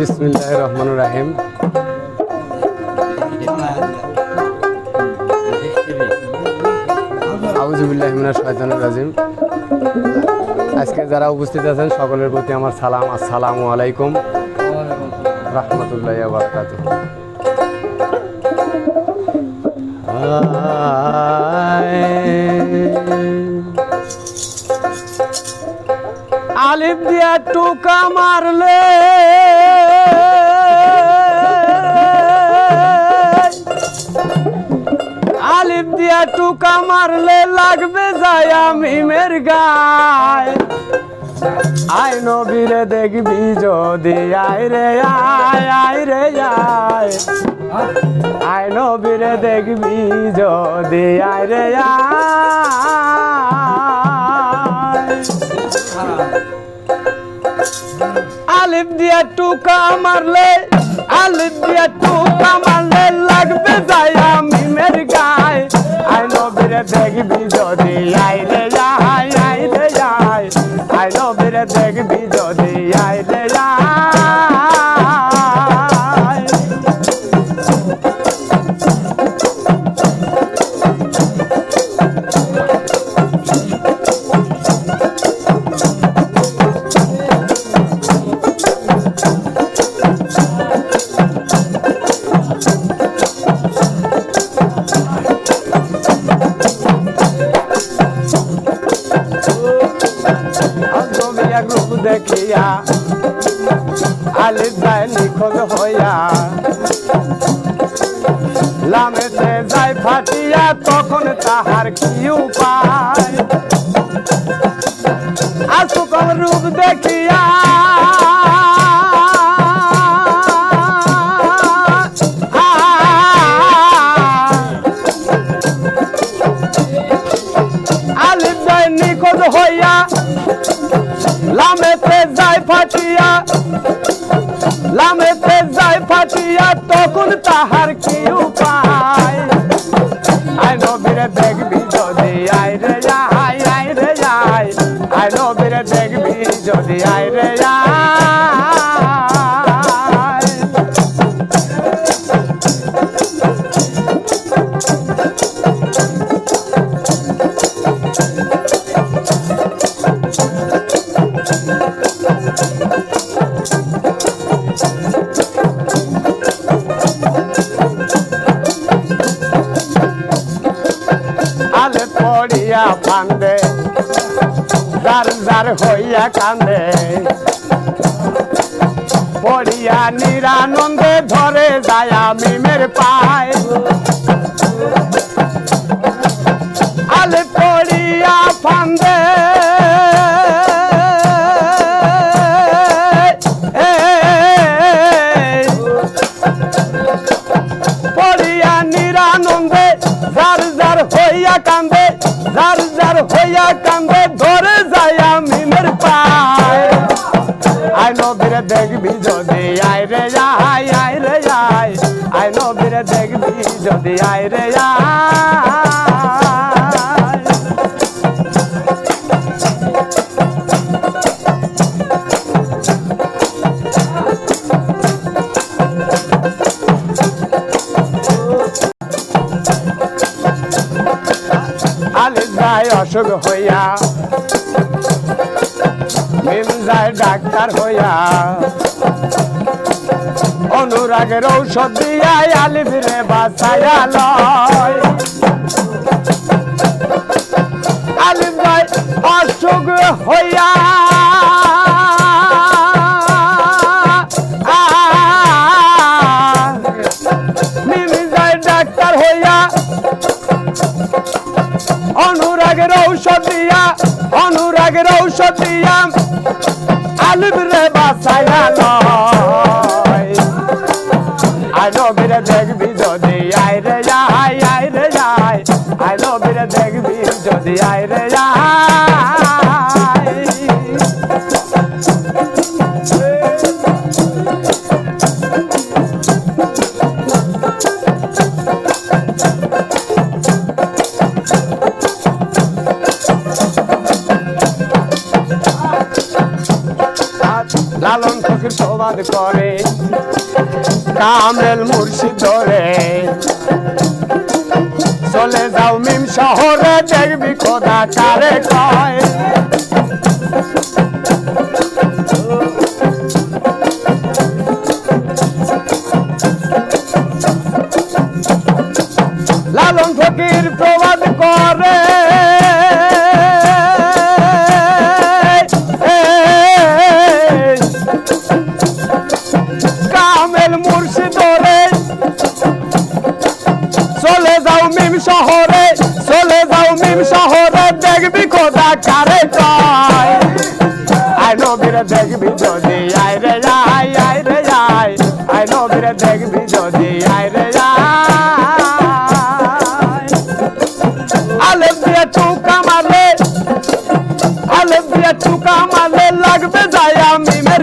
বিসমিল্লাহ রহমান রাহিম। আউজুবিল্লাহ মিনাশ শয়তানির রাজিম। আজকে যারা উপস্থিত আছেন, সকলের প্রতি আমার সালাম। আসসালামু আলাইকুম। রহমতুল্লাহ বারকাত আলিফ দিয়া টুকা মারলে। দিয়া টুকা মারলে লাগবে যায় মিমের গায়। আয় নবীরে দেখবি যদি, আয় রে, আয় আয় রে, আয়। আয় নবীরে দেখবি যদি, আয় রে আলিফ দিয়া টুকা মারলে, আলিফ দিয়া টুকা আইলে রূপ দেখিয়া আলি যায় নিখোঁজ হইয়া। লামেতে যায় ফাটিয়া, তখন তাহার কি উপায়? আসুকম রূপ দেখিয়া লামেতে যায় ফাটিয়া, লামেতে যায় ফাটিয়া, তখন তাহার কি উপায়? আই নবীরে দেখবি যদি আই রে আই আই রে আই আই নবীরে দেখবি যদি আই রে আই আলে পড়িয়া ফান্দে যার যার হইয়া কান্দে পড়িয়া নিরানন্দে ধরে যায় মিমের পায়। আলে পড়িয়া ফান্দে পড়িয়া নিরানন্দে যার হইয়া কান্দে জার জার হইয়া কান্দে, ধরে যায় মিলের পায়। আই নবীরে দেখবি যদি আই রে আই আই রে আই আই নবীরে দেখবি যদি আই রে আই যায় অসুখ হইয়া মিল যায় ডাক্তার হইয়া। অনুরাগের ঔষধ দিয়া আলিফিরে বাঁচাইয়া লয়। অনুরাগের ঔষধ দিয়া, অনুরাগের ঔষধ দিয়া আলিফ রে বাসাইয়া লয়। আই নবীরে দেখবি যদি আই রে আই আই রে আই আই নবীরে দেখবি যদি আই রে আই লালন ফকির শোভা করে। কামেল মুর্শিদ ধরে। চলে যাও মিম শহরে, দেখবি খোদা কারে কয়। লালন ফকির প্রবাদ করে। শহরে চলে যাও মিম শহরে, দেখবি খোদা কারে কয় আই নবীরে দেখবি যদি আই রে আই আই রে আই আই নবীরে দেখবি যদি আই রে আলেপ দিয়ে চুকা মারলে আলেপ দিয়ে চুকা মারলে লাগবে যায় মিমের